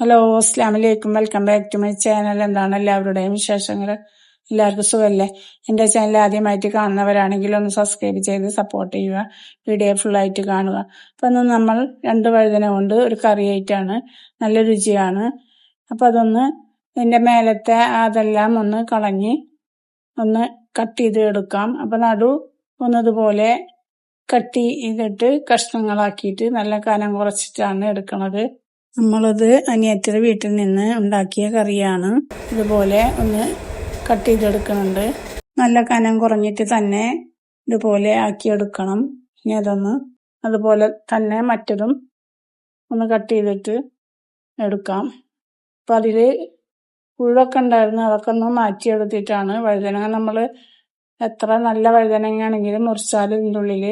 Hello അസ്ലാം വലൈക്കും welcome back to my channel എന്താണ് എല്ലാവരുടെയും വിശേഷങ്ങൾ? എല്ലാവർക്കും സുഖമല്ലേ? എന്റെ ചാനൽ ആദ്യമായിട്ട് കാണുന്നവരാണെങ്കിൽ ഒന്ന് സബ്സ്ക്രൈബ് ചെയ്ത് സപ്പോർട്ട് ചെയ്യുക. വീഡിയോ ഫുള്ളായിട്ട് കാണുക. അപ്പം ഇന്ന് നമ്മൾ രണ്ട് വഴുതന കൊണ്ട് ഒരു കറിയായിട്ടാണ് നല്ല രുചിയാണ്. അപ്പം അതൊന്ന് ഇതിന്റെ മേലത്തെ അതെല്ലാം ഒന്ന് കളഞ്ഞ് ഒന്ന് കട്ട് ചെയ്ത് എടുക്കാം. അപ്പം നടു ഒന്നതുപോലെ കട്ട് ചെയ്തിട്ട് കഷ്ണങ്ങളാക്കിയിട്ട് നല്ല കനം കുറച്ചിട്ടാണ് എടുക്കുന്നത് നമ്മളത് അനിയത്തിയുടെ വീട്ടിൽ നിന്ന് ഉണ്ടാക്കിയ കറിയാണ്. ഇതുപോലെ ഒന്ന് കട്ട് ചെയ്തെടുക്കുന്നുണ്ട്. നല്ല കനം കുറഞ്ഞിട്ട് തന്നെ ഇതുപോലെ ആക്കിയെടുക്കണം. ഇനി അതൊന്ന് അതുപോലെ തന്നെ മറ്റതും ഒന്ന് കട്ട് ചെയ്തിട്ട് എടുക്കാം. അപ്പം അതിൽ പുഴൊക്കെ ഉണ്ടായിരുന്നു. അതൊക്കെ ഒന്ന് മാറ്റിയെടുത്തിട്ടാണ് വഴുതനങ്ങ നമ്മൾ എത്ര നല്ല വഴുതനങ്ങയാണെങ്കിലും മുറിച്ചാൽ ഇതിന്റെ ഉള്ളിൽ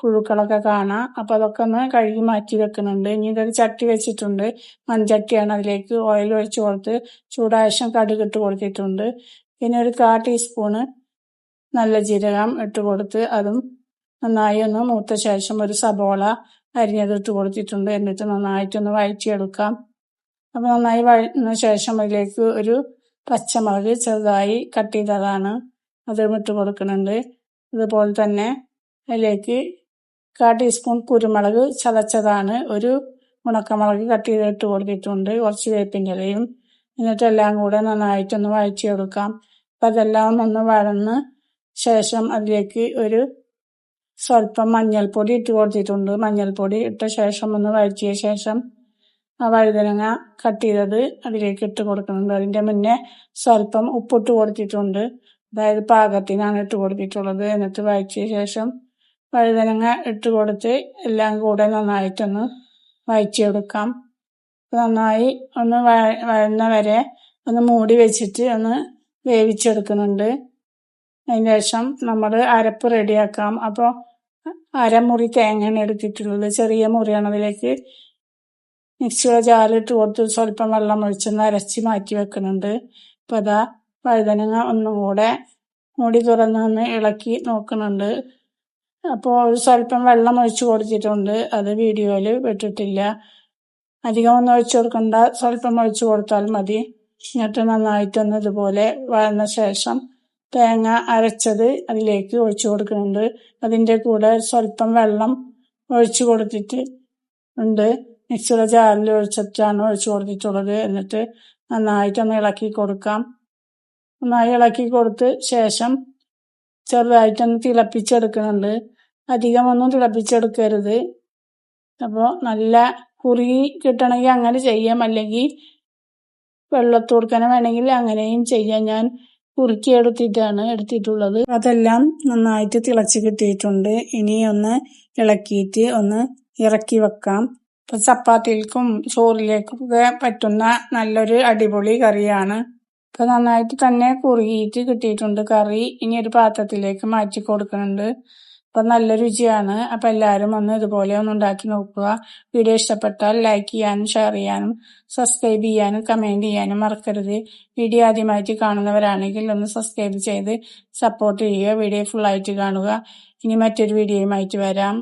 പുഴുക്കളൊക്കെ കാണാം. അപ്പൊ അതൊക്കെ ഒന്ന് കഴുകി മാറ്റി വെക്കുന്നുണ്ട്. ഇനി ഇതൊരു ചട്ടി വെച്ചിട്ടുണ്ട്. മൺചട്ടിയാണ് അതിലേക്ക് ഓയിൽ ഒഴിച്ച് കൊടുത്ത് ചൂടാവശ്യം കടുക് ഇട്ട് കൊടുത്തിട്ടുണ്ട്. പിന്നെ ഒരു കാ ടീസ്പൂണ് നല്ല ജീരകം ഇട്ട് കൊടുത്ത് അതും നന്നായി ഒന്ന് മൂത്ത ശേഷം ഒരു സബോള അരിഞ്ഞത് ഇട്ട് കൊടുത്തിട്ടുണ്ട്. എന്നിട്ട് നന്നായിട്ടൊന്ന് വഴറ്റിയെടുക്കാം. അപ്പോൾ നന്നായി വഴന്ന ശേഷം അതിലേക്ക് ഒരു പച്ചമുളക് ചെറുതായി കട്ട് ചെയ്തതാണ്. അതും ഇട്ട് കൊടുക്കുന്നുണ്ട്. അതുപോലെ തന്നെ അതിലേക്ക് കാ ടീസ്പൂൺ കുരുമുളക് ചതച്ചതാണ്. ഒരു ഉണക്കമുളക് കട്ട് ചെയ്തിട്ട് കൊടുത്തിട്ടുണ്ട്. കുറച്ച് വേപ്പിന്റെ ഇലയും എന്നിട്ട് എല്ലാം കൂടെ നന്നായിട്ടൊന്ന് വഴറ്റിയെടുക്കാം. അപ്പം അതെല്ലാം ഒന്ന് വഴന്ന് ശേഷം അതിലേക്ക് ഒരു സ്വല്പം മഞ്ഞൾപ്പൊടി ഇട്ട് കൊടുത്തിട്ടുണ്ട്. മഞ്ഞൾപ്പൊടി ഇട്ട ശേഷം ഒന്ന് വഴറ്റിയ ശേഷം ആ വഴുതനങ്ങ കട്ട് ചെയ്തത് അതിലേക്ക് ഇട്ട് കൊടുക്കുന്നുണ്ട്. അതിന്റെ മുന്നേ സ്വല്പം ഉപ്പിട്ട് കൊടുത്തിട്ടുണ്ട്. അതായത് പാകത്തിനാണ് ഇട്ട് കൊടുത്തിട്ടുള്ളത്. എന്നിട്ട് വഴറ്റിയ ശേഷം വഴുതനങ്ങ ഇട്ട് കൊടുത്ത് എല്ലാം കൂടെ നന്നായിട്ടൊന്ന് വഴറ്റിയെടുക്കാം. നന്നായി ഒന്ന് വഴന്ന വരെ ഒന്ന് മൂടി വെച്ചിട്ട് ഒന്ന് വേവിച്ചെടുക്കുന്നുണ്ട്. അതിന് ശേഷം നമ്മൾ അരപ്പ് റെഡിയാക്കാം. അപ്പോൾ അരമുറി തേങ്ങയാണ് എടുത്തിട്ടുള്ളത്. ചെറിയ മുറിയാണ് അതിലേക്ക്. മിക്സിയുടെ ജാലിട്ട് കൊടുത്ത് സ്വല്പം വെള്ളം ഒഴിച്ചൊന്ന് അരച്ച് മാറ്റി വെക്കുന്നുണ്ട്. അപ്പോൾ അതാ വഴുതനങ്ങ ഒന്നും കൂടെ മൂടി തുറന്ന് ഇളക്കി നോക്കുന്നുണ്ട്. അപ്പോൾ സ്വല്പം വെള്ളം ഒഴിച്ചു കൊടുത്തിട്ടുണ്ട്. അത് വീഡിയോയിൽ വിട്ടിട്ടില്ല അധികം ഒന്നും ഒഴിച്ചു കൊടുക്കണ്ട. സ്വല്പം ഒഴിച്ചു കൊടുത്താൽ മതി. എന്നിട്ട് നന്നായിട്ടൊന്ന് ഇതുപോലെ വഴന്ന ശേഷം തേങ്ങ അരച്ചത് അതിലേക്ക് ഒഴിച്ചു കൊടുക്കുന്നുണ്ട്. അതിന്റെ കൂടെ സ്വല്പം വെള്ളം ഒഴിച്ചു കൊടുത്തിട്ട് ഉണ്ട്. മിക്സിയുടെ ജാറിൽ ഒഴിച്ചിട്ടാണ് ഒഴിച്ചു കൊടുത്തിട്ടുള്ളത്. എന്നിട്ട് നന്നായിട്ടൊന്ന് ഇളക്കി കൊടുക്കാം. നന്നായി ഇളക്കി കൊടുത്ത് ശേഷം ചെറുതായിട്ടൊന്ന് തിളപ്പിച്ചെടുക്കുന്നുണ്ട്. അധികമൊന്നും തിളപ്പിച്ചെടുക്കരുത്. അപ്പോൾ നല്ല കുറി കിട്ടണമെങ്കിൽ അങ്ങനെ ചെയ്യാം. അല്ലെങ്കിൽ വെള്ളത്ത് കൊടുക്കണം വേണമെങ്കിൽ അങ്ങനെയും ചെയ്യാം. ഞാൻ കുറുക്കി എടുത്തിട്ടാണ് എടുത്തിട്ടുള്ളത്. അതെല്ലാം നന്നായിട്ട് തിളച്ച് കിട്ടിയിട്ടുണ്ട്. ഇനി ഒന്ന് ഇളക്കിയിട്ട് ഒന്ന് ഇറക്കി വെക്കാം. ഇപ്പൊ ചപ്പാത്തിക്കും ചോറിലേക്കും ഒക്കെ പറ്റുന്ന നല്ലൊരു അടിപൊളി കറിയാണ്. ഇപ്പൊ നന്നായിട്ട് തന്നെ കുറുകിയിട്ട് കിട്ടിയിട്ടുണ്ട് കറി. ഇനി ഒരു പാത്രത്തിലേക്ക് മാറ്റി കൊടുക്കുന്നുണ്ട്. അപ്പൊ നല്ല രുചിയാണ്. അപ്പൊ എല്ലാവരും ഒന്ന് ഇതുപോലെ ഒന്ന് ഉണ്ടാക്കി നോക്കുക. വീഡിയോ ഇഷ്ടപ്പെട്ടാൽ ലൈക്ക് ചെയ്യാനും ഷെയർ ചെയ്യാനും സബ്സ്ക്രൈബ് ചെയ്യാനും കമന്റ് ചെയ്യാനും മറക്കരുത്. വീഡിയോ ആദ്യമായിട്ട് കാണുന്നവരാണെങ്കിൽ ഒന്ന് സബ്സ്ക്രൈബ് ചെയ്ത് സപ്പോർട്ട് ചെയ്യുക. വീഡിയോ ഫുൾ ആയിട്ട് കാണുക. ഇനി മറ്റൊരു വീഡിയോയുമായിട്ട് വരാം.